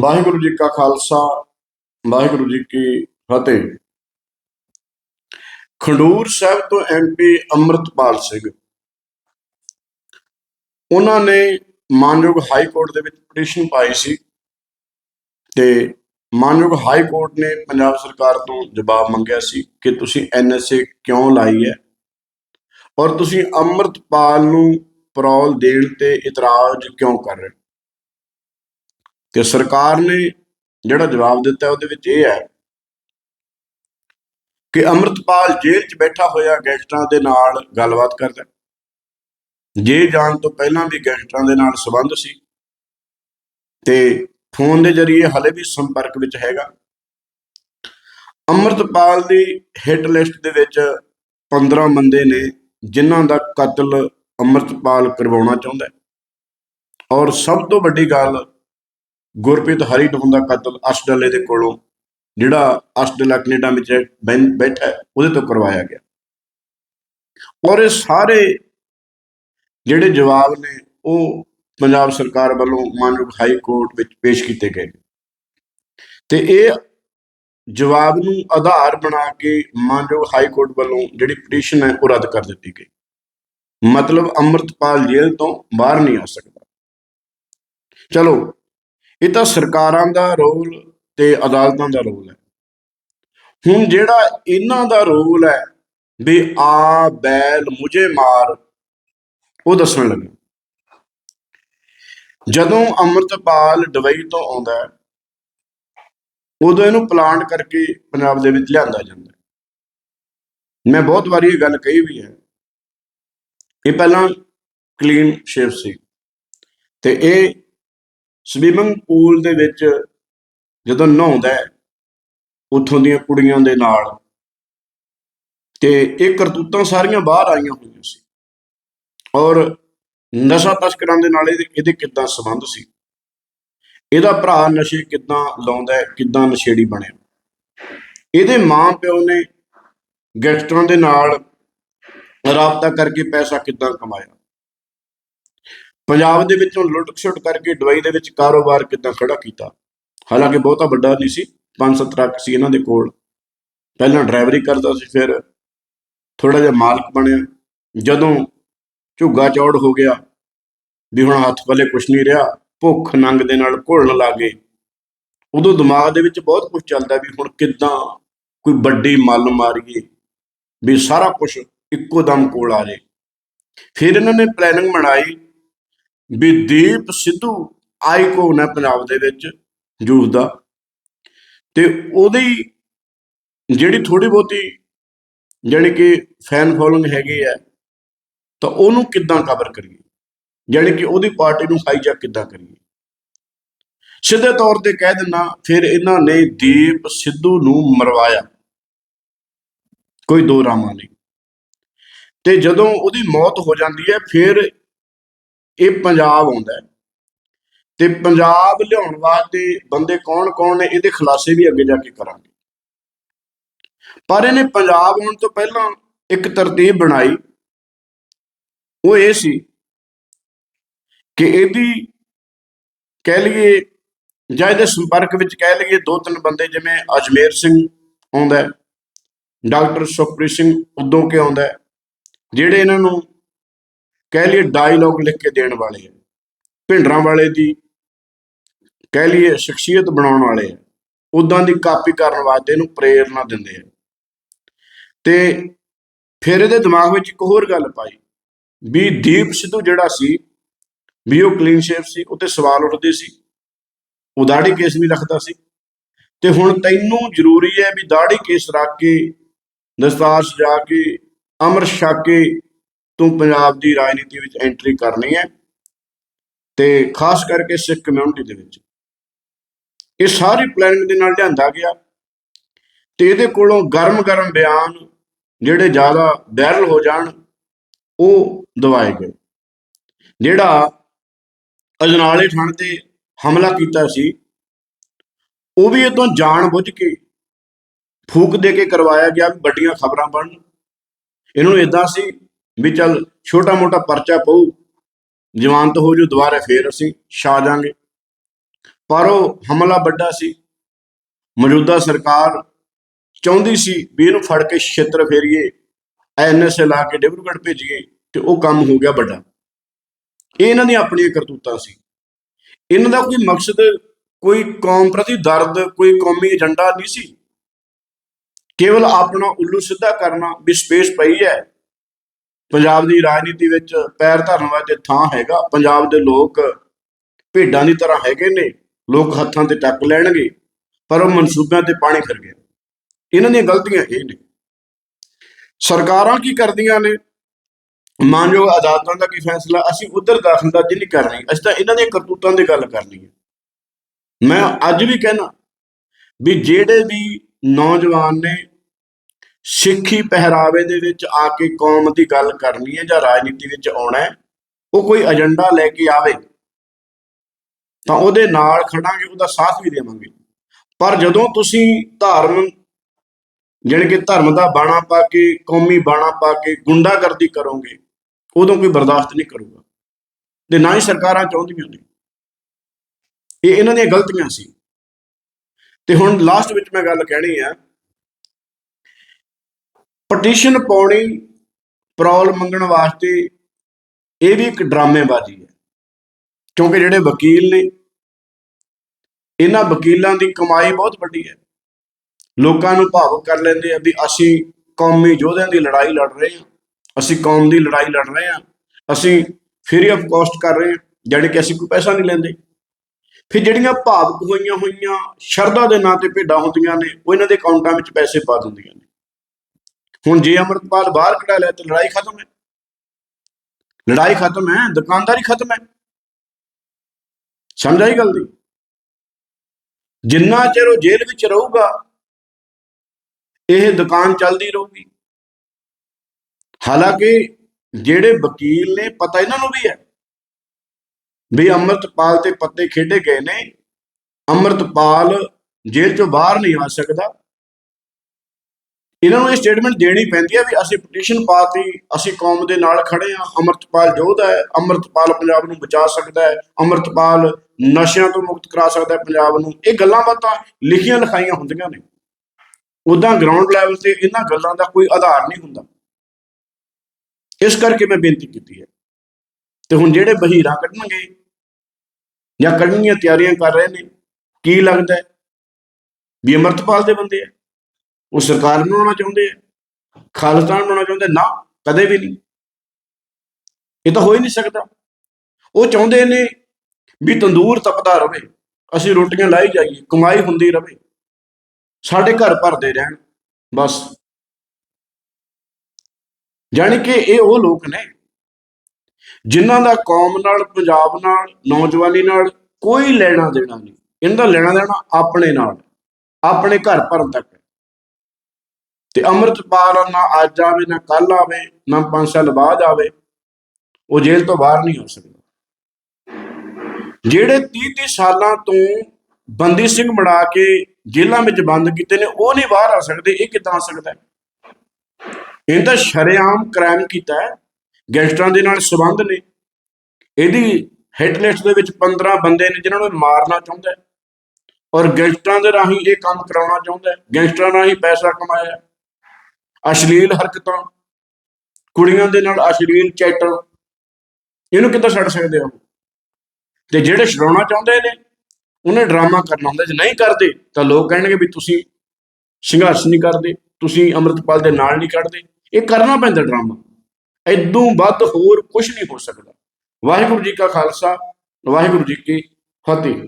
ਵਾਹਿਗੁਰੂ ਜੀ ਕਾ ਖਾਲਸਾ, ਵਾਹਿਗੁਰੂ ਜੀ ਕੀ ਫਤਿਹ। ਖੰਡੂਰ ਸਾਹਿਬ ਤੋਂ ਐਮਪੀ ਅੰਮ੍ਰਿਤਪਾਲ ਸਿੰਘ। ਉਹਨਾਂ ਨੇ ਮਾਨਯੋਗ ਹਾਈ ਕੋਰਟ ਦੇ ਵਿੱਚ ਪਟੀਸ਼ਨ ਪਾਈ ਸੀ ਤੇ ਮਾਨਯੋਗ ਹਾਈ ਕੋਰਟ ਨੇ ਪੰਜਾਬ ਸਰਕਾਰ ਤੋਂ ਜਵਾਬ ਮੰਗਿਆ ਸੀ ਕਿ ਤੁਸੀਂ ਐਨਐਸਏ ਕਿਉਂ ਲਾਈ ਹੈ? ਔਰ ਤੁਸੀਂ ਅੰਮ੍ਰਿਤਪਾਲ ਨੂੰ ਪਰੌਲ ਦੇਣ ਤੇ ਇਤਰਾਜ਼ ਕਿਉਂ ਕਰ ਰਹੇ ਤੇ ਸਰਕਾਰ ਨੇ ਜਿਹੜਾ ਜਵਾਬ ਦਿੱਤਾ ਉਹਦੇ ਵਿੱਚ ਇਹ ਹੈ ਕਿ ਅੰਮ੍ਰਿਤਪਾਲ ਜੇਲ੍ਹ 'ਚ ਬੈਠਾ ਹੋਇਆ ਗੈਂਗਸਟਰਾਂ ਦੇ ਨਾਲ ਗੱਲਬਾਤ ਕਰਦਾ ਜੇ ਜਾਣ ਤੋਂ ਪਹਿਲਾਂ ਵੀ ਗੈਂਗਸਟਰਾਂ ਦੇ ਨਾਲ ਸੰਬੰਧ ਸੀ ਤੇ ਫੋਨ ਦੇ ਜ਼ਰੀਏ ਹਲੇ ਵੀ ਸੰਪਰਕ ਵਿੱਚ ਹੈਗਾ, ਅੰਮ੍ਰਿਤਪਾਲ ਦੀ ਹਿੱਟ ਲਿਸਟ ਦੇ ਵਿੱਚ 15 ਬੰਦੇ ਨੇ ਜਿਨ੍ਹਾਂ ਦਾ ਕਤਲ ਅੰਮ੍ਰਿਤਪਾਲ ਕਰਵਾਉਣਾ ਚਾਹੁੰਦਾ ਔਰ ਸਭ ਤੋਂ ਵੱਡੀ ਗੱਲ ਗੁਰਪ੍ਰੀਤ ਹਰੀਟੋਨ ਦਾ ਕਤਲ ਅਸ਼ਡਲੇ ਦੇ ਕੋਲੋਂ, ਜਿਹੜਾ ਅਸ਼ਡਲਾ ਕੈਨੇਡਾ ਵਿੱਚ ਬੈਠਾ ਉਹਦੇ ਤੋਂ ਕਰਵਾਇਆ ਗਿਆ। ਔਰ ਇਹ ਸਾਰੇ ਜਿਹੜੇ ਜਵਾਬ ਨੇ, ਉਹ ਪੰਜਾਬ ਸਰਕਾਰ ਵੱਲੋਂ ਮਾਨਯੋਗ ਹਾਈ ਕੋਰਟ ਵਿੱਚ ਪੇਸ਼ ਕੀਤੇ ਗਏ ਨੇ। ਤੇ ਇਹ ਜਵਾਬ ਨੂੰ ਆਧਾਰ ਬਣਾ ਕੇ ਮਾਨਯੋਗ ਹਾਈ ਕੋਰਟ ਵੱਲੋਂ ਜਿਹੜੀ ਪਟੀਸ਼ਨ ਹੈ, ਉਹ ਰੱਦ ਕਰ ਦਿੱਤੀ ਗਈ। ਮਤਲਬ ਅੰਮ੍ਰਿਤਪਾਲ ਜੇਲ੍ਹ ਤੋਂ ਬਾਹਰ ਨਹੀਂ ਆ ਸਕਦਾ। ਚਲੋ ਇਹ ਤਾਂ ਸਰਕਾਰਾਂ ਦਾ ਰੋਲ ਤੇ ਅਦਾਲਤਾਂ ਦਾ ਰੋਲ ਹੈ। ਹੁਣ ਜਿਹੜਾ ਇਹਨਾਂ ਦਾ ਰੋਲ ਹੈ ਵੀ ਆ, ਬੈਲ, ਮੁਝੇ ਮਾਰ, ਉਹ ਦੱਸਣ ਲੱਗਾ। ਜਦੋਂ ਅੰਮ੍ਰਿਤਪਾਲ ਦੁਬਈ ਤੋਂ ਆਉਂਦਾ ਹੈ, ਉਦੋਂ ਇਹਨੂੰ ਪਲਾਂਟ ਕਰਕੇ ਪੰਜਾਬ ਦੇ ਵਿੱਚ ਲਿਆਂਦਾ ਜਾਂਦਾ ਮੈਂ ਬਹੁਤ ਵਾਰੀ ਇਹ ਗੱਲ ਕਹੀ ਵੀ ਹੈ। ਇਹ ਪਹਿਲਾਂ ਕਲੀਨ ਸ਼ੇਵ ਸੀ। ਤੇ ਇਹ ਸਵਿਮਿੰਗ ਪੂਲ ਦੇ ਵਿੱਚ ਜਦੋਂ ਨਹਾਉਂਦਾ ਉੱਥੋਂ ਦੀਆਂ ਕੁੜੀਆਂ ਦੇ ਨਾਲ, ਤੇ ਇਹ ਕਰਤੂਤਾਂ ਸਾਰੀਆਂ ਬਾਹਰ ਆਈਆਂ ਹੋਈਆਂ ਸੀ। ਔਰ ਨਸ਼ਾ ਤਸਕਰਾਂ ਦੇ ਨਾਲ ਇਹਦੇ ਇਹਦੇ ਕਿੱਦਾਂ ਸੰਬੰਧ ਸੀ? ਇਹਦਾ ਭਰਾ ਨਸ਼ੇ ਕਿੱਦਾਂ ਲਾਉਂਦਾ ਕਿੱਦਾਂ ਨਸ਼ੇੜੀ ਬਣਿਆ? ਇਹਦੇ ਮਾਂ ਪਿਓ ਨੇ ਗੈਂਗਸਟਰਾਂ ਦੇ ਨਾਲ ਰਾਬਤਾ ਕਰਕੇ ਪੈਸਾ ਕਿੱਦਾਂ ਕਮਾਇਆ? ਪੰਜਾਬ ਦੇ ਵਿੱਚੋਂ ਲੁੱਟ ਖਸੁੱਟ ਕਰਕੇ ਦੁਬਈ ਦੇ ਵਿੱਚ ਕਾਰੋਬਾਰ ਕਿੱਦਾਂ ਖੜਾ ਕੀਤਾ? ਹਾਲਾਂਕਿ ਬਹੁਤਾ ਵੱਡਾ ਨਹੀਂ ਸੀ 5-7 ਟਰੱਕ ਸੀ ਇਹਨਾਂ ਦੇ ਕੋਲ। ਪਹਿਲਾਂ ਡਰਾਈਵਰੀ ਕਰਦਾ ਸੀ, ਫਿਰ ਥੋੜਾ ਜਿਹਾ ਮਾਲਕ ਬਣਿਆ। ਜਦੋਂ ਝੁੱਗਾ ਚੌੜ ਹੋ ਗਿਆ, ਵੀ ਹੁਣ ਹੱਥ ਪੱਲੇ ਕੁਛ ਨਹੀਂ ਰਿਹਾ, ਭੁੱਖ ਨੰਗ ਦੇ ਨਾਲ ਘੁਲਣ ਲੱਗੇ ਉਦੋਂ ਦਿਮਾਗ ਦੇ ਵਿੱਚ ਬਹੁਤ ਕੁਝ ਚੱਲਦਾ ਵੀ ਹੁਣ ਕਿੱਦਾਂ ਕੋਈ ਵੱਡੀ ਮੱਲ ਮਾਰੀਏ, ਵੀ ਸਾਰਾ ਕੁਝ ਇੱਕੋ ਦਮ ਕੋਲ ਆ ਜੇ ਫਿਰ ਇਹਨਾਂ ਨੇ ਪਲੈਨਿੰਗ ਬਣਾਈ ਵੀ ਦੀਪ ਸਿੱਧੂ ਆਈਕੋਨ ਹੈ ਪੰਜਾਬ ਦੇ ਵਿੱਚ ਯੂਥ ਦਾ? ਤੇ ਉਹਦੀ ਜਿਹੜੀ ਥੋੜੀ ਬਹੁਤੀ ਜਾਣੀ ਕਿ ਫੈਨ ਫੋਲੋਇੰਗ ਹੈਗੀ ਹੈ, ਤਾਂ ਉਹਨੂੰ ਕਿੱਦਾਂ ਕਵਰ ਕਰੀਏ? ਜਾਣੀ ਕਿ ਉਹਦੀ ਪਾਰਟੀ ਨੂੰ ਹਾਈਜੈਕ ਕਿੱਦਾਂ ਕਰੀਏ? ਸਿੱਧੇ ਤੌਰ ਤੇ ਕਹਿ ਦਿੰਨਾ ਫਿਰ ਇਹਨਾਂ ਨੇ ਦੀਪ ਸਿੱਧੂ ਨੂੰ ਮਰਵਾਇਆ। ਕੋਈ ਦੋ ਰਾਮਾ ਨਹੀਂ। ਤੇ ਜਦੋਂ ਉਹਦੀ ਮੌਤ ਹੋ ਜਾਂਦੀ ਹੈ, ਫਿਰ ਇਹ ਪੰਜਾਬ ਆਉਂਦਾ ਤੇ ਪੰਜਾਬ ਲਿਆਉਣ ਵਾਸਤੇ ਬੰਦੇ ਕੌਣ-ਕੌਣ ਨੇ, ਇਹਦੇ ਖੁਲਾਸੇ ਵੀ ਅੱਗੇ ਜਾ ਕੇ ਕਰਾਂਗੇ। ਪਰ ਇਹਨੇ ਪੰਜਾਬ ਆਉਣ ਤੋਂ ਪਹਿਲਾਂ ਇੱਕ ਤਰਤੀਬ ਬਣਾਈ। ਉਹ ਇਹ ਸੀ ਕਿ ਇਹਦੀ ਕਹਿ ਲਈਏ ਜਾਂ ਇਹਦੇ ਸੰਪਰਕ ਵਿੱਚ ਕਹਿ ਲਈਏ ਦੋ ਤਿੰਨ ਬੰਦੇ ਜਿਵੇਂ ਅਜਮੇਰ ਸਿੰਘ ਆਉਂਦਾ ਡਾਕਟਰ ਸੁਖਪ੍ਰੀਤ ਸਿੰਘ ਉਦੋਂ ਕੇ ਆਉਂਦਾ ਜਿਹੜੇ ਇਹਨਾਂ ਨੂੰ ਕਹਿ ਲਈਏ ਡਾਇਲੌਗ ਲਿਖ ਕੇ ਦੇਣ ਵਾਲੇ ਆ, ਭਿੰਡਰਾਂ ਵਾਲੇ ਦੀ, ਕਹਿ ਲਈਏ ਸ਼ਖਸੀਅਤ ਬਣਾਉਣ ਵਾਲੇ ਆ ਉਦਾਂ ਦੀ ਕਾਪੀ ਕਰਨ ਵਾਸਤੇ ਨੂੰ ਪ੍ਰੇਰਨਾ ਦਿੰਦੇ ਆ। ਤੇ ਫਿਰ ਇਹਦੇ ਦਿਮਾਗ ਵਿੱਚ ਇੱਕ ਹੋਰ ਗੱਲ ਪਾਈ, ਵੀ ਦੀਪ ਸਿੱਧੂ ਜਿਹੜਾ ਸੀ, ਵੀ ਉਹ ਕਲੀਨ ਸ਼ੇਵ ਸੀ ਉੱਤੇ ਸਵਾਲ ਉੱਠਦੇ ਸੀ, ਉਹ ਦਾੜੀ ਕੇਸ ਵੀ ਰੱਖਦਾ ਸੀ। ਤੇ ਹੁਣ ਤੈਨੂੰ ਜ਼ਰੂਰੀ ਹੈ ਵੀ ਦਾੜੀ ਕੇਸ ਰੱਖ ਕੇ ਦਸਤਾਰ ਸਜਾ ਕੇ, ਅਮਰ ਛਕ ਕੇ ਤੂੰ ਪੰਜਾਬ ਦੀ ਰਾਜਨੀਤੀ ਵਿੱਚ ਐਂਟਰੀ ਕਰਨੀ ਹੈ ਤੇ ਖਾਸ ਕਰਕੇ ਸਿੱਖ ਕਮਿਊਨਿਟੀ ਦੇ ਵਿੱਚ। ਇਹ ਸਾਰੀ ਪਲੈਨਿੰਗ ਦੇ ਨਾਲ ਲਿਆਂਦਾ ਗਿਆ ਤੇ ਇਹਦੇ ਕੋਲੋਂ ਗਰਮ-ਗਰਮ ਬਿਆਨ ਜਿਹੜੇ ਜ਼ਿਆਦਾ ਵਾਇਰਲ ਹੋ ਜਾਣ, ਉਹ ਦਵਾਏ ਗਏ। ਜਿਹੜਾ ਅਜਨਾਲੇ ਥਾਣੇ ਤੇ ਹਮਲਾ ਕੀਤਾ ਸੀ, ਉਹ ਵੀ ਇਹ ਤੋਂ ਜਾਣ ਬੁੱਝ ਕੇ ਫੂਕ ਦੇ ਕੇ ਕਰਵਾਇਆ ਗਿਆ ਵੱਡੀਆਂ ਖਬਰਾਂ ਬਣਨ ਇਹਨੂੰ ਨੂੰ ਇਦਾਂ ਸੀ ਵੀ ਚੱਲ ਛੋਟਾ ਮੋਟਾ ਪਰਚਾ ਪਊ, ਜਵਾਨਤ ਹੋ ਜੂ, ਦੁਬਾਰਾ ਫੇਰ ਅਸੀਂ ਛਾ ਜਾਾਂਗੇ। ਪਰ ਉਹ ਹਮਲਾ ਵੱਡਾ ਸੀ। ਮੌਜੂਦਾ ਸਰਕਾਰ ਚਾਹੁੰਦੀ ਸੀ ਵੀ ਇਹਨੂੰ ਫੜ ਕੇ ਛੇਤਰ ਫੇਰੀਏ, ਐਨਐਸਏ ਲਾ ਕੇ ਡਿਬਰੂਗੜ੍ਹ ਭੇਜੀਏ ਤੇ ਉਹ ਕੰਮ ਹੋ ਗਿਆ ਵੱਡਾ। ਇਹ ਇਹਨਾਂ ਦੀਆਂ ਆਪਣੀਆਂ ਕਰਤੂਤਾਂ ਸੀ। ਇਹਨਾਂ ਦਾ ਕੋਈ ਮਕਸਦ, ਕੋਈ ਕੌਮ ਪ੍ਰਤੀ ਦਰਦ, ਕੋਈ ਕੌਮੀ ਏਜੰਡਾ ਨਹੀਂ ਸੀ। ਕੇਵਲ ਆਪਣਾ ਉੱਲੂ ਸਿੱਧਾ ਕਰਨਾ ਵੀ ਸਪੇਸ ਪਈ ਹੈ। ਪੰਜਾਬ ਦੀ ਰਾਜਨੀਤੀ ਵਿੱਚ ਪੈਰ ਧਰਨ ਵਾਸਤੇ ਥਾਂ ਹੈਗਾ। ਪੰਜਾਬ ਦੇ ਲੋਕ ਭੇਡਾਂ ਦੀ ਤਰ੍ਹਾਂ ਹੈਗੇ ਨੇ, ਲੋਕ ਹੱਥਾਂ ਤੇ ਟੱਕ ਲੈਣਗੇ, ਪਰ ਉਹ ਮਨਸੂਬਿਆਂ ਤੇ ਪਾਣੀ ਫਿਰ ਗਿਆ। ਇਹਨਾਂ ਦੀਆਂ ਗਲਤੀਆਂ ਇਹ ਨੇ। ਸਰਕਾਰਾਂ ਕੀ ਕਰਦੀਆਂ ਨੇ? ਮਾਨਯੋਗ ਅਦਾਲਤਾਂ ਦਾ ਕੀ ਫੈਸਲਾ? ਅਸੀਂ ਉਧਰ ਦਾਖਲਅੰਦਾਜ਼ੀ ਨਹੀਂ ਕਰ ਰਹੇ। ਅਸੀਂ ਤਾਂ ਇਹਨਾਂ ਦੀਆਂ ਕਰਤੂਤਾਂ ਦੀ ਗੱਲ ਕਰਨੀ ਹੈ। ਮੈਂ ਅੱਜ ਵੀ ਕਹਿਣਾ ਵੀ ਜਿਹੜੇ ਵੀ ਨੌਜਵਾਨ ਨੇ ਸਿੱਖੀ ਪਹਿਰਾਵੇ ਦੇ ਵਿੱਚ ਆ ਕੇ ਕੌਮ ਦੀ ਗੱਲ ਕਰਨੀ ਹੈ ਜਾਂ ਰਾਜਨੀਤੀ ਵਿੱਚ ਆਉਣਾ ਹੈ, ਉਹ ਕੋਈ ਏਜੰਡਾ ਲੈ ਕੇ ਆਵੇ, ਤਾਂ ਉਹਦੇ ਨਾਲ ਖੜਾਂਗੇ, ਉਹਦਾ ਸਾਥ ਵੀ ਦੇਵਾਂਗੇ। ਪਰ ਜਦੋਂ ਤੁਸੀਂ ਧਰਮ, ਜਾਣੀ ਕਿ ਧਰਮ ਦਾ ਬਾਣਾ ਪਾ ਕੇ, ਕੌਮੀ ਬਾਣਾ ਪਾ ਕੇ ਗੁੰਡਾਗਰਦੀ ਕਰੋਗੇ, ਉਦੋਂ ਕੋਈ ਬਰਦਾਸ਼ਤ ਨਹੀਂ ਕਰੂਗਾ। ਤੇ ਨਾ ਹੀ ਸਰਕਾਰਾਂ ਚਾਹੁੰਦੀਆਂ ਨੇ। ਇਹ ਇਹਨਾਂ ਦੀਆਂ ਗਲਤੀਆਂ ਸੀ। ਤੇ ਹੁਣ ਲਾਸਟ ਵਿੱਚ ਮੈਂ ਗੱਲ ਕਹਿਣੀ ਆ ਪਟੀਸ਼ਨ ਪਾਉਣੀ, ਪ੍ਰੋਲ ਮੰਗਣ ਵਾਸਤੇ ਇਹ ਵੀ ਇੱਕ ਡਰਾਮੇਬਾਜ਼ੀ ਹੈ। ਕਿਉਂਕਿ ਜਿਹੜੇ ਵਕੀਲ ਨੇ, ਇਹਨਾਂ ਵਕੀਲਾਂ ਦੀ ਕਮਾਈ ਬਹੁਤ ਵੱਡੀ ਹੈ। ਲੋਕਾਂ ਨੂੰ ਭਾਵੁਕ ਕਰ ਲੈਂਦੇ ਆ ਵੀ ਅਸੀਂ ਕੌਮੀ ਯੋਧਿਆਂ ਦੀ ਲੜਾਈ ਲੜ ਰਹੇ ਹਾਂ। ਅਸੀਂ ਕੌਮ ਦੀ ਲੜਾਈ ਲੜ ਰਹੇ ਹਾਂ। ਅਸੀਂ ਫ੍ਰੀ ਆਫ ਕਾਸਟ ਕਰ ਰਹੇ ਹਾਂ, ਜਾਣੀ ਕਿ ਅਸੀਂ ਕੋਈ ਪੈਸਾ ਨਹੀਂ ਲੈਂਦੇ। ਫਿਰ ਜਿਹੜੀਆਂ ਭਾਵਕ ਹੋਈਆਂ ਹੋਈਆਂ ਸ਼ਰਧਾ ਦੇ ਨਾਂ ਤੇ ਭੇਡਾਂ ਹੁੰਦੀਆਂ ਨੇ, ਉਹ ਇਹਨਾਂ ਦੇ ਅਕਾਊਂਟਾਂ ਵਿੱਚ ਪੈਸੇ ਪਾ ਦਿੰਦੀਆਂ ਨੇ। ਹੁਣ ਜੇ ਅਮਰਤਪਾਲ ਬਾਹਰ ਕਢਾ ਲਿਆ ਤੇ ਲੜਾਈ ਖਤਮ ਹੈ। ਲੜਾਈ ਖਤਮ ਹੈ, ਦੁਕਾਨਦਾਰੀ ਖਤਮ ਹੈ। ਸਮਝ ਆਈ ਗੱਲ ਦੀ? ਜਿੰਨਾ ਚਿਰ ਉਹ ਜੇਲ੍ਹ ਵਿੱਚ ਰਹੂਗਾ, ਇਹ ਦੁਕਾਨ ਚੱਲਦੀ ਰਹੂਗੀ। ਹਾਲਾਂਕਿ ਜਿਹੜੇ ਵਕੀਲ ਨੇ, ਪਤਾ ਇਹਨਾਂ ਨੂੰ ਵੀ ਹੈ ਵੀ ਅੰਮ੍ਰਿਤਪਾਲ ਤੇ ਪੱਤੇ ਖੇਡੇ ਗਏ ਨੇ। ਅੰਮ੍ਰਿਤਪਾਲ ਜੇਲ੍ਹ ਚੋਂ ਬਾਹਰ ਨਹੀਂ ਆ ਸਕਦਾ। ਇਹਨਾਂ ਨੂੰ ਇਹ ਸਟੇਟਮੈਂਟ ਦੇਣੀ ਪੈਂਦੀ ਹੈ ਵੀ ਅਸੀਂ ਪਟੀਸ਼ਨ ਪਾਤੀ, ਅਸੀਂ ਕੌਮ ਦੇ ਨਾਲ ਖੜੇ ਹਾਂ, ਅੰਮ੍ਰਿਤਪਾਲ ਯੋਧਾ ਹੈ, ਅੰਮ੍ਰਿਤਪਾਲ ਪੰਜਾਬ ਨੂੰ ਬਚਾ ਸਕਦਾ ਹੈ, ਅੰਮ੍ਰਿਤਪਾਲ ਨਸ਼ਿਆਂ ਤੋਂ ਮੁਕਤ ਕਰਾ ਸਕਦਾ ਹੈ ਪੰਜਾਬ ਨੂੰ। ਇਹ ਗੱਲਾਂ ਬਾਤਾਂ ਲਿਖੀਆਂ ਲਿਖਾਈਆਂ ਹੁੰਦੀਆਂ ਨੇ। ਉਦਾਂ ਗਰਾਊਂਡ ਲੈਵਲ ਤੇ ਇਹਨਾਂ ਗੱਲਾਂ ਦਾ ਕੋਈ ਆਧਾਰ ਨਹੀਂ ਹੁੰਦਾ। ਇਸ ਕਰਕੇ ਮੈਂ ਬੇਨਤੀ ਕੀਤੀ ਹੈ। ਤੇ ਹੁਣ ਜਿਹੜੇ ਬਹੀਰਾਂ ਕੱਢਣਗੇ ਜਾਂ ਕੱਢਣਗੀਆਂ ਤਿਆਰੀਆਂ ਕਰ ਰਹੇ ਨੇ, ਕੀ ਲੱਗਦਾ ਵੀ ਅਮਰਤਪਾਲ ਦੇ ਬੰਦੇ ਆ? ਉਹ ਸਰਕਾਰ ਬਣਾਉਣਾ ਚਾਹੁੰਦੇ ਆ, ਖਾਲਿਸਤਾਨ ਬਣਾਉਣਾ ਚਾਹੁੰਦੇ ਨਾ, ਕਦੇ ਵੀ ਨਹੀਂ। ਇਹ ਤਾਂ ਹੋ ਹੀ ਨਹੀਂ ਸਕਦਾ। ਉਹ ਚਾਹੁੰਦੇ ਨੇ ਵੀ ਤੰਦੂਰ ਤਪਦਾ ਰਵੇ ਅਸੀਂ ਰੋਟੀਆਂ ਲਾਈ ਜਾਈਏ, ਕਮਾਈ ਹੁੰਦੀ ਰਵੇ ਸਾਡੇ ਘਰ ਭਰਦੇ ਰਹਿਣ, ਬਸ। ਜਾਣੀ ਕਿ ਇਹ ਉਹ ਲੋਕ ਨੇ, ਜਿਨ੍ਹਾਂ ਦਾ ਕੌਮ ਨਾਲ, ਪੰਜਾਬ ਨਾਲ, ਨੌਜਵਾਨੀ ਨਾਲ ਕੋਈ ਲੈਣਾ ਦੇਣਾ ਨਹੀਂ। ਇਹਨਾਂ ਦਾ ਲੈਣਾ ਦੇਣਾ ਆਪਣੇ ਨਾਲ, ਆਪਣੇ ਘਰ ਭਰਨ ਤੱਕ। ਤੇ ਅੰਮ੍ਰਿਤਪਾਲ ਨਾ ਅੱਜ ਆਵੇ, ਨਾ ਕੱਲ ਆਵੇ, ਨਾ ਪੰਜ ਸਾਲ ਬਾਅਦ ਆਵੇ, ਉਹ ਜੇਲ੍ਹ ਤੋਂ ਬਾਹਰ ਨਹੀਂ ਹੋ ਸਕਦਾ। ਜਿਹੜੇ 30 30 ਸਾਲਾਂ ਤੋਂ ਬੰਦੀ ਸਿੰਘ ਬਣਾ ਕੇ ਜੇਲ੍ਹਾਂ ਵਿੱਚ ਬੰਦ ਕੀਤੇ ਨੇ, ਉਹ ਨਹੀਂ ਬਾਹਰ ਆ ਸਕਦੇ, ਇਹ ਕਿੱਦਾਂ ਆ ਸਕਦਾ ਹੈ? ਇਹ ਤਾਂ ਸ਼ਰੇਆਮ ਕ੍ਰਾਈਮ ਕੀਤਾ ਹੈ, ਗੈਂਗਸਟਰਾਂ ਦੇ ਨਾਲ ਸੰਬੰਧ ਨੇ। ਇਹਦੀ ਹਿੱਟ ਲਿਸਟ ਦੇ ਵਿੱਚ 15 ਬੰਦੇ ਨੇ ਜਿਨ੍ਹਾਂ ਨੂੰ ਮਾਰਨਾ ਚਾਹੁੰਦਾ ਹੈ। ਔਰ ਗੈਂਗਸਟਰਾਂ ਦੇ ਰਾਹੀਂ ਇਹ ਕੰਮ ਕਰਾਉਣਾ ਚਾਹੁੰਦਾ ਹੈ, ਗੈਂਗਸਟਰਾਂ ਰਾਹੀਂ ਪੈਸਾ ਕਮਾਇਆ ਅਸ਼ਲੀਲ ਹਰਕਤਾਂ, ਕੁੜੀਆਂ ਦੇ ਨਾਲ ਅਸ਼ਲੀਲ ਚੈਟ, ਇਹਨੂੰ ਕਿੱਦਾਂ ਛੱਡ ਸਕਦੇ ਹੋ ਤੇ ਜਿਹੜੇ ਛਡਾਉਣਾ ਚਾਹੁੰਦੇ ਨੇ, ਉਹਨੇ ਡਰਾਮਾ ਕਰਨਾ ਹੁੰਦਾ, ਜੇ ਨਹੀਂ ਕਰਦੇ, ਤਾਂ ਲੋਕ ਕਹਿਣਗੇ ਵੀ ਤੁਸੀਂ ਸੰਘਰਸ਼ ਨਹੀਂ ਕਰਦੇ, ਤੁਸੀਂ ਅੰਮ੍ਰਿਤਪਾਲ ਦੇ ਨਾਲ ਨਹੀਂ ਖੜਦੇ ਇਹ ਕਰਨਾ ਪੈਂਦਾ ਡਰਾਮਾ। ਐਦੋਂ ਵੱਧ ਹੋਰ ਕੁਝ ਨਹੀਂ ਹੋ ਸਕਦਾ। ਵਾਹਿਗੁਰੂ ਜੀ ਕਾ ਖਾਲਸਾ, ਵਾਹਿਗੁਰੂ ਜੀ ਕੀ ਫਤਿਹ।